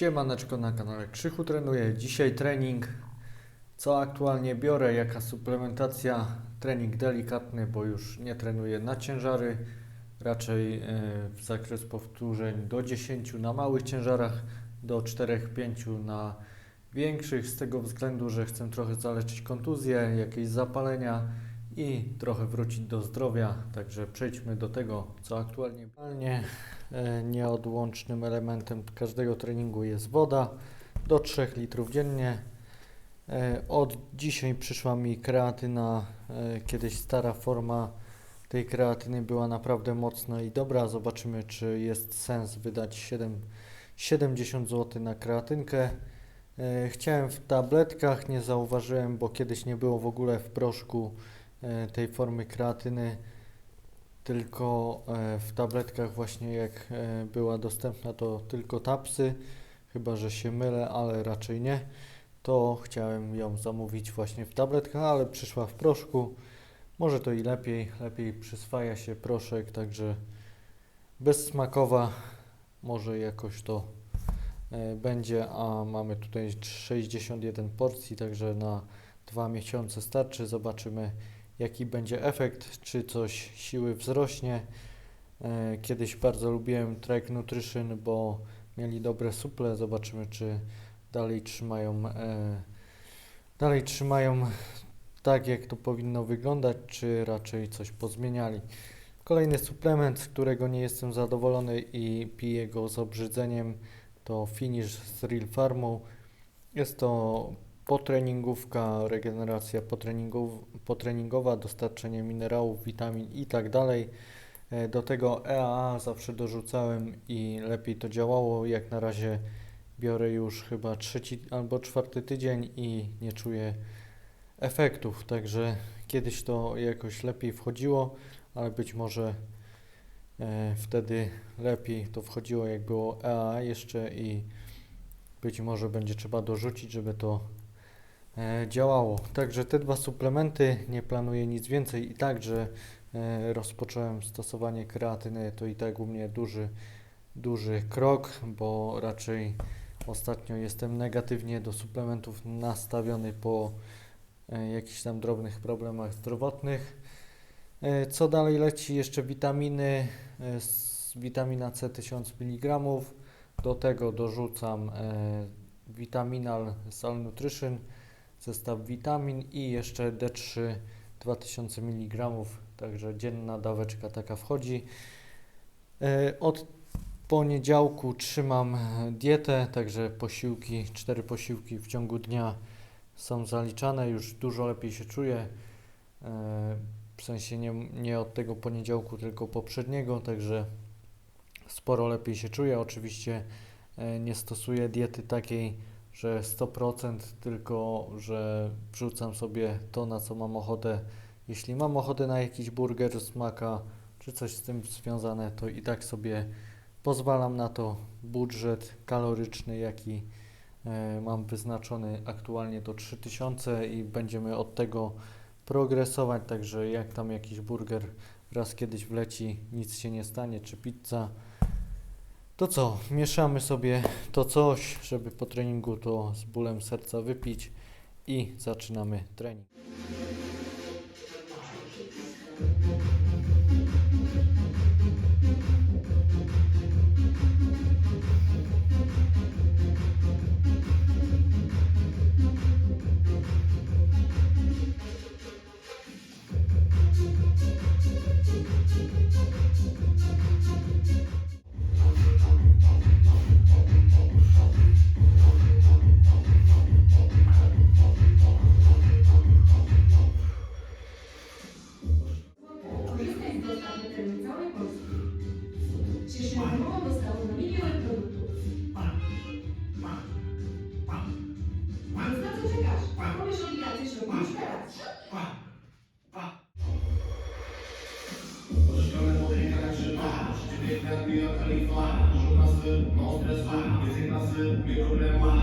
Siemaneczko na kanale Krzychu Trenuję. Dzisiaj trening. Co aktualnie biorę? Jaka suplementacja? Trening delikatny, bo już nie trenuję na ciężary. Raczej e, w zakres powtórzeń do 10 na małych ciężarach, do 4-5 na większych. Z tego względu, że chcę trochę zaleczyć kontuzję, jakieś zapalenia i trochę wrócić do zdrowia. Także przejdźmy do tego, co aktualnie. E, nieodłącznym elementem każdego treningu jest woda do 3 litrów dziennie. E, Od dzisiaj przyszła mi kreatyna, e, kiedyś stara forma tej kreatyny była naprawdę mocna i dobra. Zobaczymy, czy jest sens wydać 7, 70 zł na kreatynkę. Chciałem w tabletkach, nie zauważyłem, bo kiedyś nie było w ogóle w proszku tej formy kreatyny, tylko e, w tabletkach właśnie jak e, była dostępna to tylko tapsy, chyba że się mylę, ale raczej nie. To chciałem ją zamówić właśnie w tabletkach, ale przyszła w proszku. Może to i lepiej, lepiej przyswaja się proszek, także bezsmakowa może jakoś to e, będzie, a mamy tutaj 61 porcji, także na dwa miesiące starczy. Zobaczymy jaki będzie efekt, czy coś siły wzrośnie. E, Kiedyś bardzo lubiłem Trek Nutrition, bo mieli dobre suple. Zobaczymy, czy dalej trzymają, e, dalej trzymają tak, jak to powinno wyglądać, czy raczej coś pozmieniali. Kolejny suplement, z którego nie jestem zadowolony i piję go z obrzydzeniem, to Finish z Real Farmą. Jest to potreningówka, regeneracja potreningow, potreningowa, dostarczenie minerałów, witamin i tak dalej. E, Do tego EAA zawsze dorzucałem i lepiej to działało. Jak na razie biorę już chyba trzeci albo czwarty tydzień i nie czuję efektów, także kiedyś to jakoś lepiej wchodziło, ale być może e, wtedy lepiej to wchodziło jak było EAA jeszcze i być może będzie trzeba dorzucić, żeby to działało. Także te dwa suplementy, nie planuję nic więcej i także e, rozpocząłem stosowanie kreatyny, to i tak u mnie duży, duży krok, bo raczej ostatnio jestem negatywnie do suplementów nastawiony po e, jakichś tam drobnych problemach zdrowotnych. E, Co dalej leci? Jeszcze witaminy, e, witamina C 1000 mg. Do tego dorzucam e, Vitaminal z All Nutrition, zestaw witamin i jeszcze D3 2000 mg, także dzienna daweczka taka wchodzi. E, Od poniedziałku trzymam dietę, także posiłki, cztery posiłki w ciągu dnia są zaliczane, już dużo lepiej się czuję. E, W sensie nie, nie od tego poniedziałku, tylko poprzedniego, także sporo lepiej się czuję. Oczywiście e, nie stosuję diety takiej, że 100%, tylko że wrzucam sobie to, na co mam ochotę. Jeśli mam ochotę na jakiś burger z maka, czy coś z tym związane, to i tak sobie pozwalam na to. Budżet kaloryczny, jaki e, mam wyznaczony aktualnie to 3000 i będziemy od tego progresować, także jak tam jakiś burger raz kiedyś wleci, nic się nie stanie, czy pizza. To co, mieszamy sobie to coś, żeby po treningu to z bólem serca wypić i zaczynamy trening. বিক্ষণের মান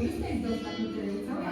Korzystaj z dostaw na